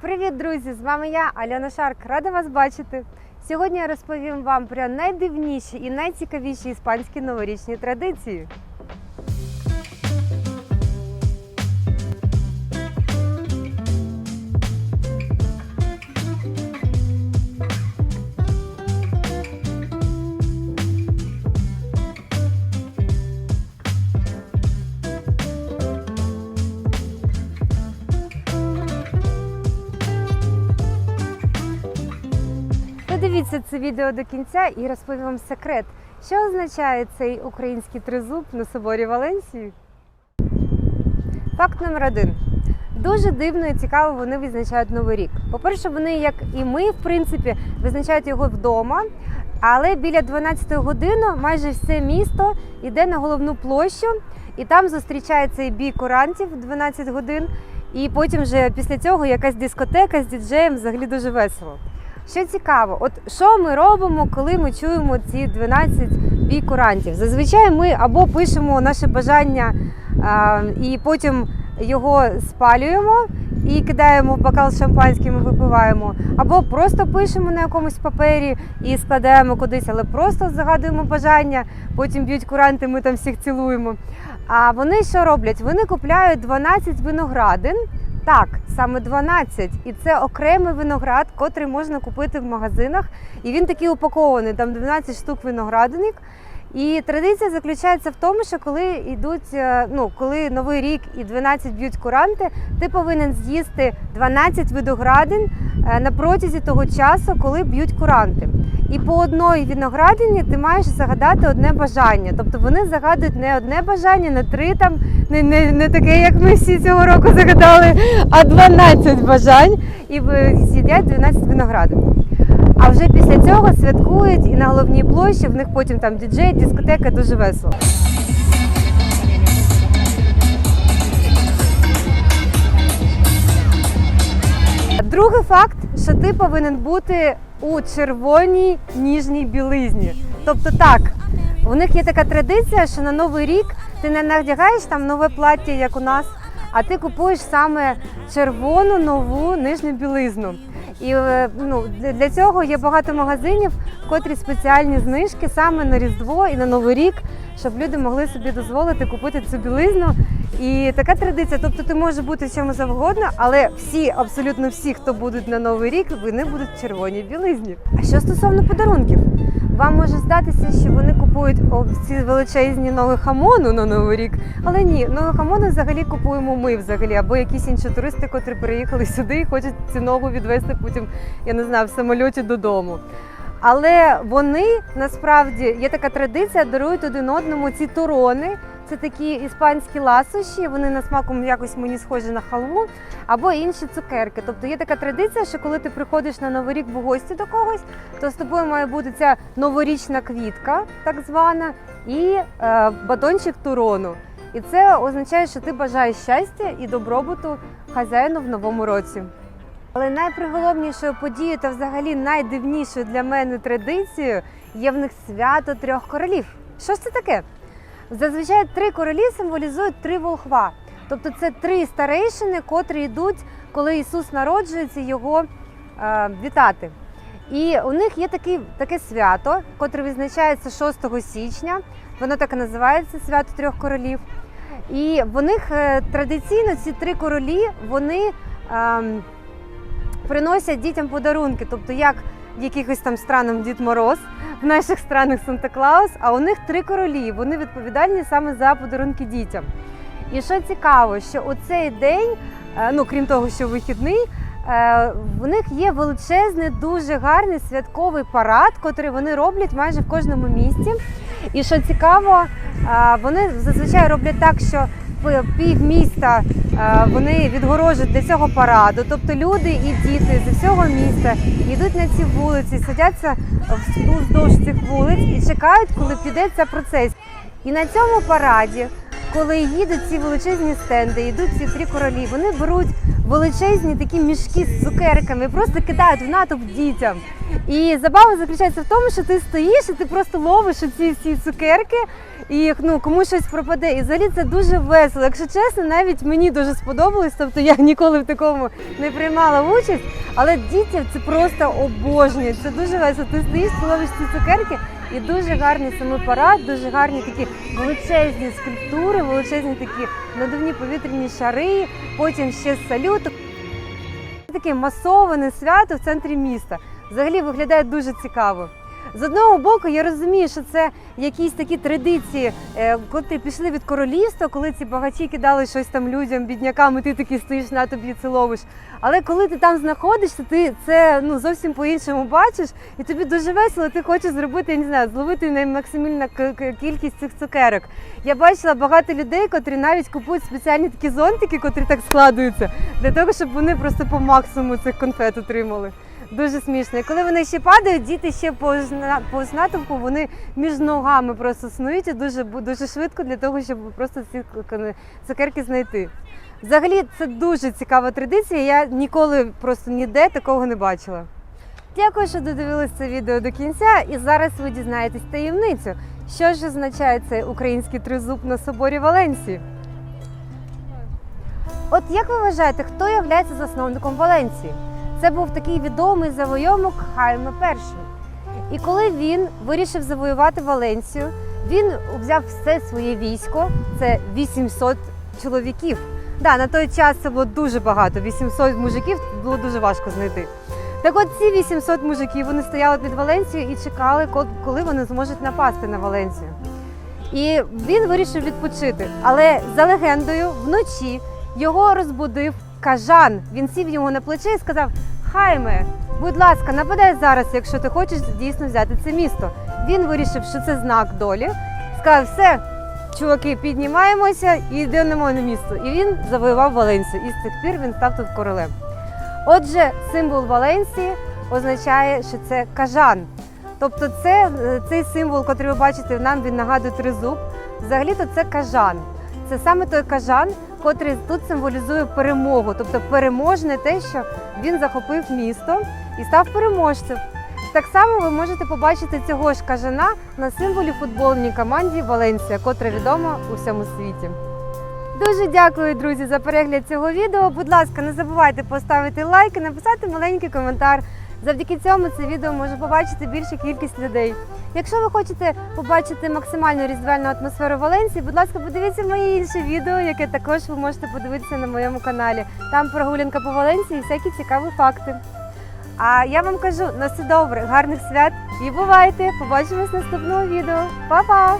Привіт, друзі! З вами я, Альона Шарк. Рада вас бачити. Сьогодні я розповім вам про найдивніші і найцікавіші іспанські новорічні традиції. Додивіться це відео до кінця і розповім вам секрет, що означає цей український тризуб на соборі Валенсії. Факт номер один. Дуже дивно і цікаво вони відзначають Новий рік. По-перше, вони, як і ми, в принципі, визначають його вдома. Але біля 12 години майже все місто йде на головну площу, і там зустрічає цей бій курантів 12 годин. І потім вже після цього якась дискотека з діджеєм взагалі дуже весело. Що цікаво, от що ми робимо, коли ми чуємо ці 12 бій курантів? Зазвичай ми або пишемо наше бажання а, і потім його спалюємо і кидаємо в бокал шампанським і випиваємо, або просто пишемо на якомусь папері і складаємо кудись, але просто загадуємо бажання, потім б'ють куранти, ми там всіх цілуємо. А вони що роблять? Вони купляють 12 виноградин. Так, саме 12. І це окремий виноград, котрий можна купити в магазинах. І він такий упакований, там 12 штук виноградинок. І традиція заключається в тому, що коли йдуть, е, ну коли новий рік і 12 б'ють куранти, ти повинен з'їсти 12 виноградин е, на протязі того часу, коли б'ють куранти. І по одній виноградині ти маєш загадати одне бажання. Тобто вони загадують не одне бажання, не три там, не, не, не таке, як ми всі цього року загадали, а 12 бажань і з'їдять 12 виноградин. А вже після цього святкують і на головній площі, в них потім там діджей, дискотека дуже весело. Другий факт, що ти повинен бути у червоній ніжній білизні. Тобто так, у них є така традиція, що на Новий рік ти не надягаєш там нове плаття, як у нас, а ти купуєш саме червону нову нижню білизну. І е, ну, для- цього є багато магазинів, котрі спеціальні знижки саме на Різдво і на Новий рік, щоб люди могли собі дозволити купити цю білизну. І така традиція, тобто ти можеш бути в чому завгодно, але всі, абсолютно всі, хто будуть на Новий рік, вони будуть в червоній білизні. А що стосовно подарунків? Вам може здатися, що вони купують ці величезні ноги хамону на Новий рік, але ні, ноги хамону взагалі купуємо ми взагалі, або якісь інші туристи, котрі приїхали сюди і хочуть цю ногу відвезти потім, я не знаю, в самольоті додому. Але вони насправді є така традиція, дарують один одному ці турони. Це такі іспанські ласощі, вони на смаком якось мені схожі на халву, або інші цукерки. Тобто є така традиція, що коли ти приходиш на новий рік в гості до когось, то з тобою має бути ця новорічна квітка, так звана, і е, батончик турону. І це означає, що ти бажаєш щастя і добробуту хазяїну в новому році. Але найприголовнішою подією та взагалі найдивнішою для мене традицією є в них свято трьох королів. Що ж це таке? Зазвичай три королі символізують три волхва. Тобто це три старейшини, котрі йдуть, коли Ісус народжується, його е, вітати. І у них є такі, таке свято, котре відзначається 6 січня. Воно так і називається свято трьох королів. І в них е, традиційно ці три королі вони ем, приносять дітям подарунки. Тобто, як якихось там странах Дід Мороз, в наших странах Санта Клаус, а у них три королі. Вони відповідальні саме за подарунки дітям. І що цікаво, що у цей день, е, ну крім того, що вихідний, е, в них є величезний, дуже гарний святковий парад, котрий вони роблять майже в кожному місті. І що цікаво, е, вони зазвичай роблять так, що пів міста е, вони відгорожують для цього параду. Тобто люди і діти з усього міста йдуть на ці вулиці, садяться вздовж цих вулиць і чекають, коли піде ця процесія. І на цьому параді, коли їдуть ці величезні стенди, йдуть ці три королі, вони беруть величезні такі мішки з цукерками, просто кидають в натовп дітям. І забава заключається в тому, що ти стоїш і ти просто ловиш ці всі цукерки, і ну комусь щось пропаде. І взагалі це дуже весело. Якщо чесно, навіть мені дуже сподобалось. Тобто я ніколи в такому не приймала участь, але дітям це просто обожнює. Це дуже весело. Ти стоїш, ловиш ці цукерки, і дуже гарний саме парад, дуже гарні такі величезні скульптури, величезні такі надувні повітряні шари, потім ще салют. Таке масоване свято в центрі міста. Взагалі виглядає дуже цікаво. З одного боку, я розумію, що це якісь такі традиції, е, котрі пішли від королівства, коли ці багачі кидали щось там людям, біднякам, і ти такий стоїш на тобі це ловиш. Але коли ти там знаходишся, ти це ну зовсім по-іншому бачиш, і тобі дуже весело. Ти хочеш зробити, я не знаю, зловити наймаксимальну к- к- кількість цих цукерок. Я бачила багато людей, котрі навіть купують спеціальні такі зонтики, котрі так складуються, для того, щоб вони просто по максимуму цих конфет отримали. Дуже смішно. І коли вони ще падають, діти ще по зна- по натовпу вони між ногами просто снують і дуже дуже швидко для того, щоб просто ці цукерки знайти. Взагалі, це дуже цікава традиція. Я ніколи просто ніде такого не бачила. Дякую, що додивились це відео до кінця, і зараз ви дізнаєтесь таємницю. Що ж означає цей український тризуб на соборі Валенсії? От як ви вважаєте, хто є засновником Валенції? Це був такий відомий завойовник Хайме І. І коли він вирішив завоювати Валенцію, він взяв все своє військо, це 800 чоловіків. Да, на той час це було дуже багато. 800 мужиків було дуже важко знайти. Так от ці 800 мужиків вони стояли під Валенцією і чекали, коли вони зможуть напасти на Валенцію. І він вирішив відпочити. Але за легендою, вночі його розбудив кажан. Він сів йому на плече і сказав: Хайме, будь ласка, нападай зараз, якщо ти хочеш дійсно взяти це місто. Він вирішив, що це знак долі. Сказав, все, чуваки, піднімаємося і йдемо на місто. І він завоював Валенсію. І з тих пір він став тут королем. Отже, символ Валенсії означає, що це кажан. Тобто, це цей символ, який ви бачите, нам він нагадує тризуб. Взагалі-то це кажан. Це саме той кажан, котрий тут символізує перемогу, тобто переможне те, що він захопив місто і став переможцем. Так само ви можете побачити цього ж кажана на символі футбольній команді Валенсія, котра відома у всьому світі. Дуже дякую, друзі, за перегляд цього відео. Будь ласка, не забувайте поставити лайк і написати маленький коментар. Завдяки цьому це відео може побачити більша кількість людей. Якщо ви хочете побачити максимальну різдвяну атмосферу Валенсії, будь ласка, подивіться моє інше відео, яке також ви можете подивитися на моєму каналі. Там прогулянка по Валенсії і всякі цікаві факти. А я вам кажу на все добре, гарних свят і бувайте! Побачимось наступного відео. Па-па!